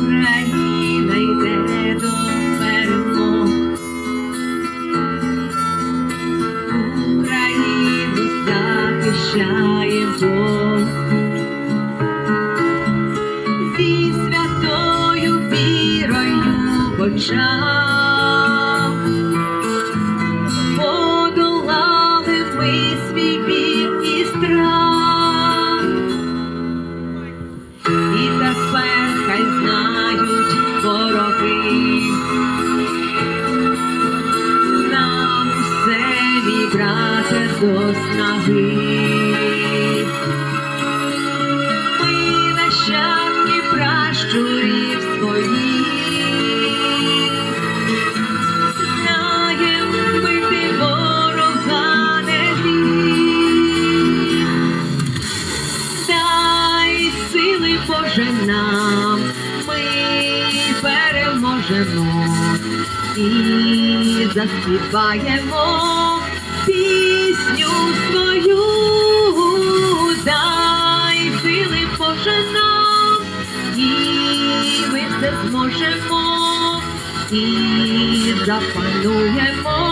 Україна йде до перемоги. Україну захищає Бог. Зі святою вірою в подолали ми свій бід і страх тепер хай знають вороги. Нам усе, брате, до снаги. Боже нам, ми переможемо і заспіваємо пісню свою. Дай сили Боже нам, і ми все зможемо, і запануємо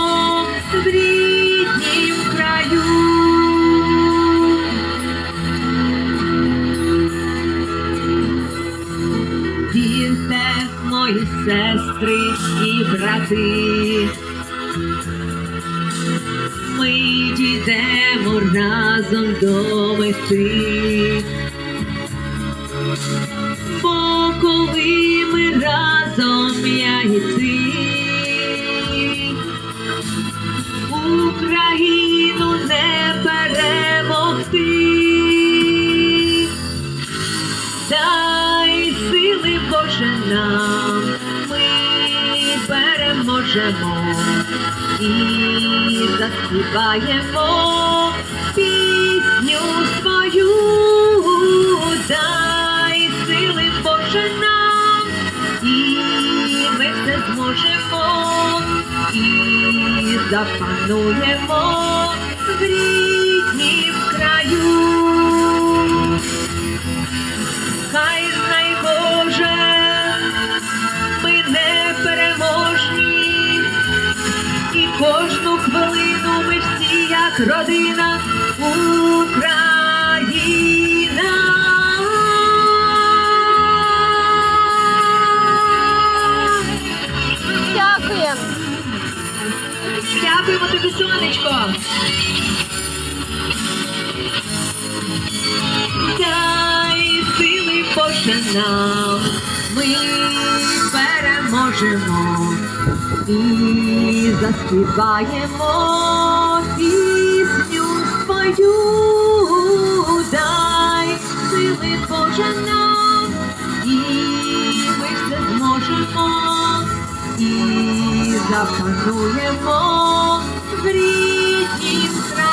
мої сестри і брати, ми дійдемо разом до мети. Бо коли ми разом я і ти, сили Боже нам, ми переможемо і заспіваємо пісню свою. Дай сили Боже нам, і ми все зможемо і запануємо в ріднім краю. Родина Україна. Дякуємо. Дякуємо тобі, сонечко. Дай сили Боже нам, ми переможемо і заспіваємо Дай сили Боже нам, і ми все зможемо і запануємо в рідній краю.